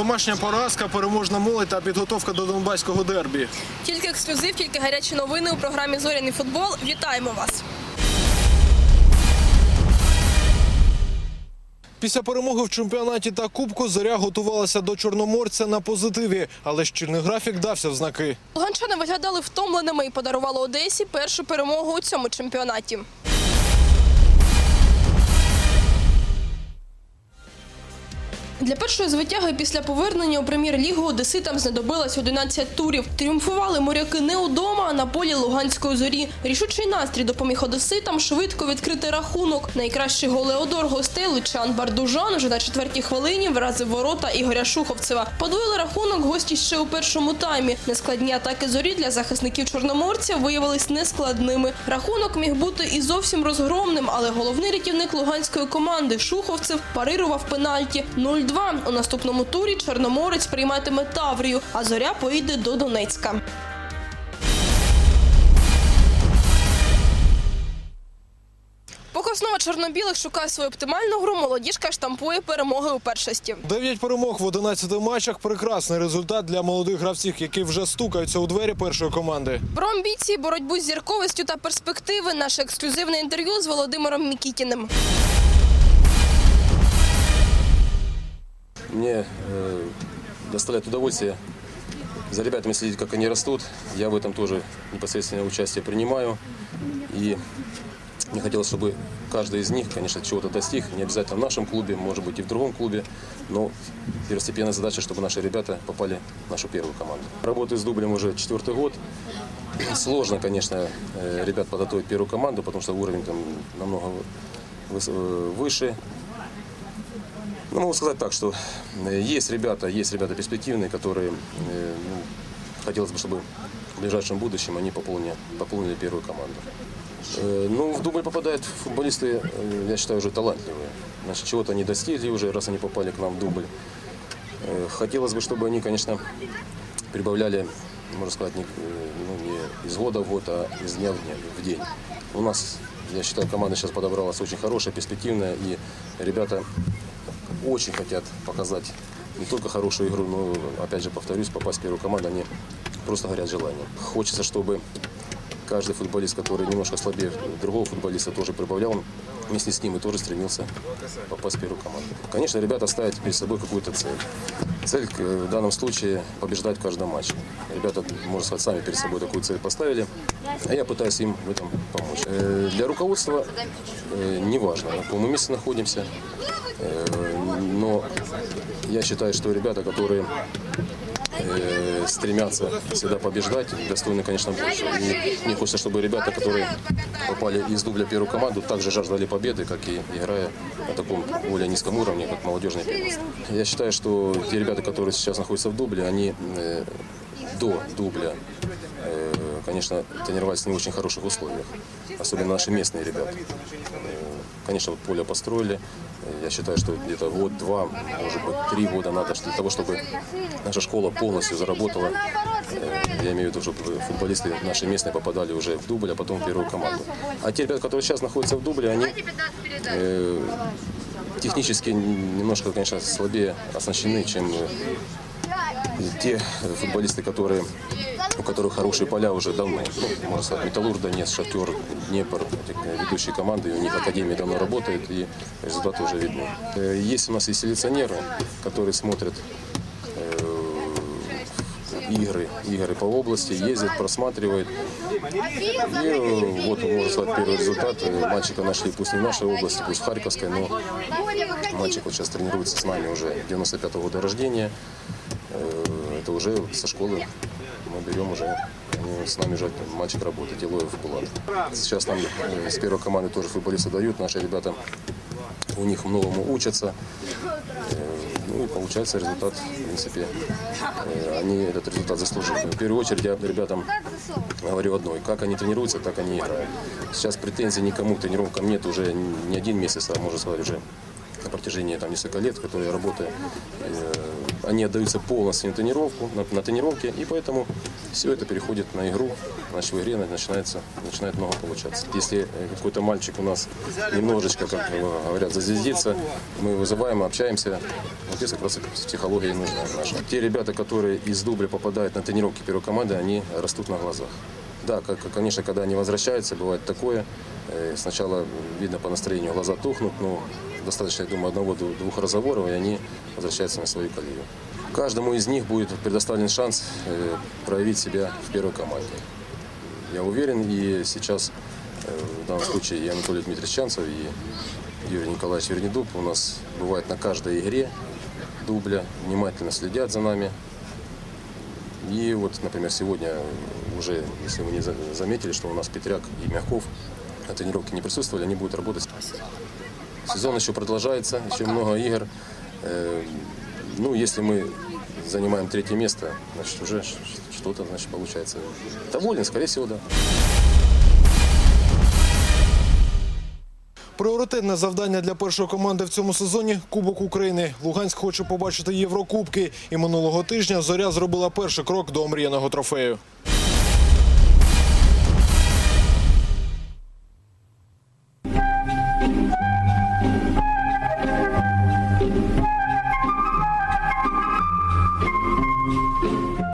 Домашня поразка, переможна молодь та підготовка до донбаського дербі. Тільки ексклюзив, тільки гарячі новини у програмі Зоряний футбол. Вітаємо вас! Після перемоги в чемпіонаті та кубку зоря готувалася до чорноморця на позитиві, але щільний графік дався в знаки. Луганчани виглядали втомленими і подарували Одесі першу перемогу у цьому чемпіонаті. Для першої звитяги після повернення у прем'єр-лігу одеситам знадобилось 11 турів. Тріумфували моряки не удома, а на полі Луганської зорі. Рішучий настрій допоміг одеситам швидко відкрити рахунок. Найкращий голеодор гостей Лучан Бардужан уже на четвертій хвилині вразив ворота Ігоря Шуховцева. Подвоїли рахунок гості ще у першому таймі. Нескладні атаки зорі для захисників чорноморця виявились нескладними. Рахунок міг бути і зовсім розгромним, але головний рятівник луганської команди Шуховцев парирував пенальті 0-2. У наступному турі Чорноморець прийматиме Таврію, а зоря поїде до Донецька. Основа чорнобілих шукає свою оптимальну гру, молодіжка штампує перемоги у першості. Дев'ять перемог в 11 матчах прекрасний результат для молодих гравців, які вже стукаються у двері першої команди. Про амбіції, боротьбу з зірковістю та перспективи наше ексклюзивне інтерв'ю з Володимиром Мікітіним. Мне э, доставляет удовольствие за ребятами следить, как они растут. Я в этом тоже непосредственное участие принимаю. И мне хотелось, чтобы каждый из них, конечно, чего-то достиг. Не обязательно в нашем клубе, может быть и в другом клубе. Но первостепенная задача, чтобы наши ребята попали в нашу первую команду. Работаю с дублем уже четвертый год. Сложно, конечно, э, ребят подготовить в первую команду, потому что уровень там намного выс- э, выше. Ну, могу сказать так, что э, есть ребята, есть ребята перспективные, которые, э, ну, хотелось бы, чтобы в ближайшем будущем они пополнили, пополнили первую команду. Э, Ну, в дубль попадают футболисты, я считаю, уже талантливые. Значит, чего-то они достигли уже, раз они попали к нам в дубль. Хотелось бы, чтобы они, конечно, прибавляли, можно сказать, не, ну, не из года в год, а из дня в, дня, в день. У нас, я считаю, команда сейчас подобралась очень хорошая, перспективная, и ребята очень хотят показать не только хорошую игру, но, опять же, повторюсь, попасть в первую команду, они просто горят желанием. Хочется, чтобы каждый футболист, который немножко слабее другого футболиста, тоже прибавлял вместе с ним и тоже стремился попасть в первую команду. Конечно, ребята ставят перед собой какую-то цель. Цель э, в данном случае побеждать в каждом матче. Ребята, можно сказать, сами перед собой такую цель поставили, а я пытаюсь им в этом помочь. Э, Для руководства э, неважно, на каком мы месте находимся, но я считаю, что ребята, которые э, стремятся всегда побеждать, достойны, конечно, больше. И мне хочется, чтобы ребята, которые попали из дубля в первую команду, также жаждали победы, как и играя на таком более низком уровне, как молодежный первенство. Я считаю, что те ребята, которые сейчас находятся в дубле, они э, до дубля, э, конечно, тренировались в не очень хороших условиях, особенно наши местные ребята. Э, Конечно, вот поле построили. Э, Я считаю, что где-то год-два, может быть, три года надо для того, чтобы наша школа полностью заработала. Э, Я имею в виду, чтобы футболисты наши местные попадали уже в дубль, а потом в первую команду. А те ребята, которые сейчас находятся в дубле, они э, технически немножко, конечно, слабее оснащены, чем э, те футболисты, которые, у которых хорошие поля уже давно. Ну, можно сказать, Металлург, Донец, Шахтер, Днепр, эти ведущие команды, у них академия давно работает, и результаты уже видны. Э, Есть у нас и селекционеры, которые смотрят э, игры, игры по области, ездят, просматривают. И э, вот, можно сказать, первый результат. Э, Мальчика нашли, пусть не в нашей области, пусть в Харьковской, но мальчик вот сейчас тренируется с нами уже 95-го года рождения. Это уже со школы мы берем уже, с нами уже мальчик работает, Илоев Булат. Сейчас нам э, с первой команды тоже футболисты дают, наши ребята у них многому учатся. Э, Ну и получается результат, в принципе, э, они этот результат заслужили. В первую очередь я ребятам говорю одно, как они тренируются, так они играют. Сейчас претензий никому к тренировкам нет уже не один месяц, а можно сказать уже на протяжении там, несколько лет, в которой я работаю. Э, они отдаются полностью на тренировку, на, на тренировке, и поэтому все это переходит на игру. Значит, в игре начинается, начинает много получаться. Если э, какой-то мальчик у нас немножечко, как э, говорят, зазвездится, мы вызываем, общаемся. Вот здесь как раз и психология и нужна наша. Те ребята, которые из дубля попадают на тренировки первой команды, они растут на глазах. Да, как, конечно, когда они возвращаются, бывает такое. Э, Сначала видно по настроению, глаза тухнут, но достаточно, я думаю, одного-двух разговоров, и они возвращаются на свою колею. Каждому из них будет предоставлен шанс э, проявить себя в первой команде. Я уверен, и сейчас э, в данном случае и Анатолий Дмитриевич Чанцев, и Юрий Николаевич Вернедуб у нас бывает на каждой игре дубля, внимательно следят за нами. И вот, например, сегодня уже, если вы не за- заметили, что у нас Петряк и Мягков на тренировке не присутствовали, они будут работать. Сезон еще продолжается, еще много игр. Ну, если мы занимаем третье место, значит, уже что-то, значит, получается. Доволен, скорее всего, да. Пріоритетне завдання для першої команди в цьому сезоні Кубок України. Луганськ хоче побачити Єврокубки. І минулого тижня зоря зробила перший крок до омріяного трофею.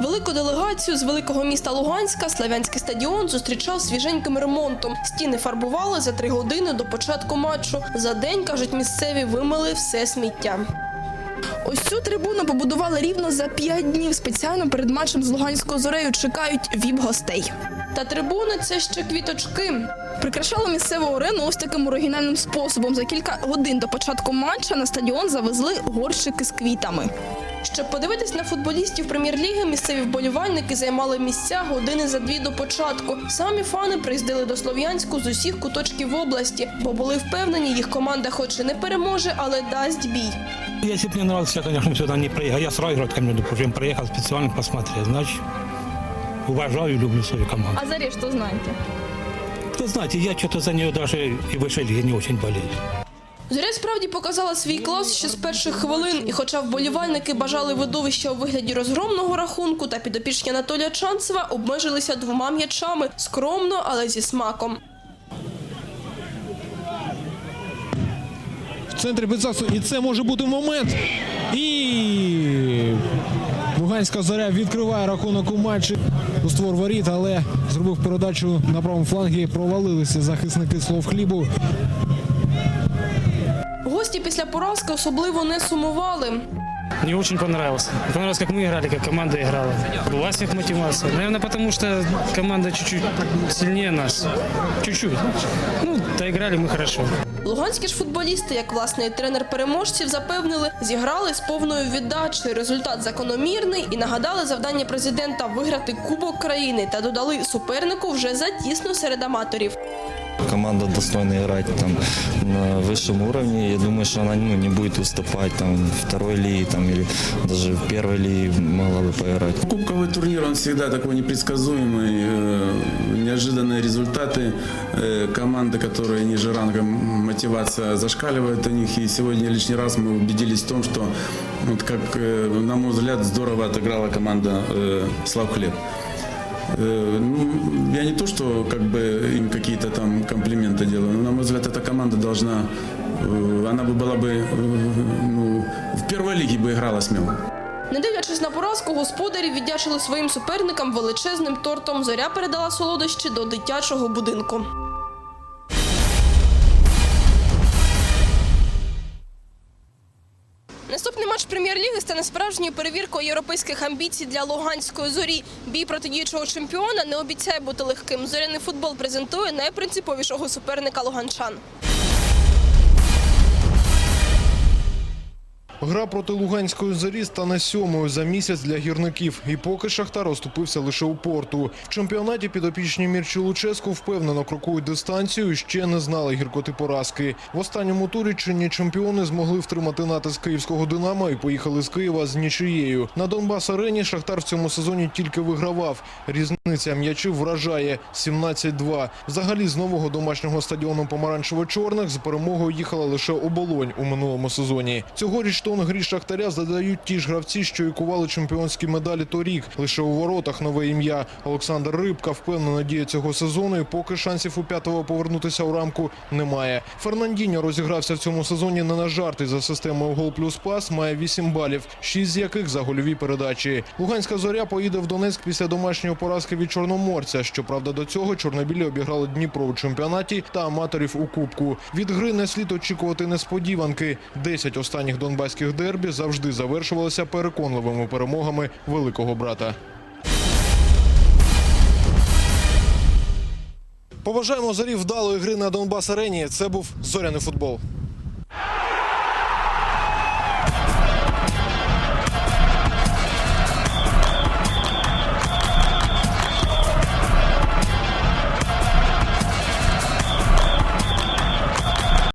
Велику делегацію з великого міста Луганська Славянський стадіон зустрічав свіженьким ремонтом. Стіни фарбували за три години до початку матчу. За день, кажуть місцеві, вимили все сміття. Ось цю трибуну побудували рівно за п'ять днів. Спеціально перед матчем з Луганською зорею чекають віп-гостей. Та трибуни це ще квіточки. Прикрашали місцеву арену ось таким оригінальним способом. За кілька годин до початку матча на стадіон завезли горщики з квітами. Щоб подивитись на футболістів прем'єр-ліги, місцеві вболівальники займали місця години за дві до початку. Самі фани приїздили до Слов'янську з усіх куточків області, бо були впевнені, їх команда хоч і не переможе, але дасть бій. Если бы мне нравился, я, конечно, сюда не приехал. Я с Райгородка, между прочим, приехал специально посмотреть. Значит, уважаю и люблю свою команду. А зарі що знаєте? Вы знаете, я что-то за нее даже и выше лиги не очень болею. Зоря справді показала свій клас ще з перших хвилин, і хоча вболівальники бажали видовища у вигляді розгромного рахунку, та підопічні Анатолія Чанцева обмежилися двома м'ячами скромно, але зі смаком. в центрі Бецасу. І це може бути момент. І Луганська зоря відкриває рахунок у матчі у створ воріт, але зробив передачу на правому флангі. Провалилися захисники слов хлібу. Гості після поразки особливо не сумували. Мне очень понравилось. Понравилось, как мы играли, как команда играла. Была всех мотивация. Наверное, потому что команда чуть-чуть сильнее нас. Чуть-чуть. Ну, да играли мы хорошо. Луганські ж футболісти, як власне і тренер переможців, запевнили, зіграли з повною віддачею. Результат закономірний і нагадали завдання президента виграти Кубок країни та додали супернику вже затісно серед аматорів. Команда достойно играть там на высшем уровне. Я думаю, что она ну, не будет уступать там второй лиге там, или даже в первой лиге могла бы поиграть. Кубковый турнир, он всегда такой непредсказуемый. э, Неожиданные результаты. э, Команды, которые ниже рангом, мотивация зашкаливает у них. И сегодня лишний раз мы убедились в том, что, вот как, э, на мой взгляд, здорово отыграла команда Слав Хлеб. Э, ну, Я не то, что как бы им какие-то там комплименты делаю, но, на мой взгляд, эта команда должна, э, она бы была бы э, ну, в первой лиге бы играла смело. Не дивлячись на поразку, господарі віддячили своїм суперникам величезним тортом. Зоря передала солодощі до дитячого будинку. Наступний матч прем'єр-ліги стане справжньою перевіркою європейських амбіцій для Луганської зорі. Бій проти діючого чемпіона не обіцяє бути легким. Зоряний футбол презентує найпринциповішого суперника луганчан. Гра проти Луганської зорі стане сьомою за місяць для гірників. І поки Шахтар оступився лише у порту. В чемпіонаті підопічні Мірчі Луческу впевнено крокують дистанцію і ще не знали гіркоти поразки. В останньому турі чинні чемпіони змогли втримати натиск київського Динамо і поїхали з Києва з нічиєю. На Донбас арені Шахтар в цьому сезоні тільки вигравав. Різниця м'ячів вражає 17-2. Взагалі з нового домашнього стадіону помаранчево-чорних з перемогою їхала лише оболонь у минулому сезоні. Цьогоріч Штон грі Шахтаря задають ті ж гравці, що і кували чемпіонські медалі торік. Лише у воротах нове ім'я. Олександр Рибка впевнено діє цього сезону, і поки шансів у п'ятого повернутися у рамку немає. Фернандіньо розігрався в цьому сезоні не на жарти за системою гол плюс пас. Має 8 балів, 6 з яких за гольові передачі. Луганська зоря поїде в Донецьк після домашньої поразки від Чорноморця. Щоправда, до цього чорнобілі обіграли Дніпро у чемпіонаті та аматорів у кубку. Від гри не слід очікувати несподіванки. Десять останніх донбаських дербі завжди завершувалися переконливими перемогами великого брата. Побажаємо зорі вдалої гри на Донбас арені. Це був зоряний футбол.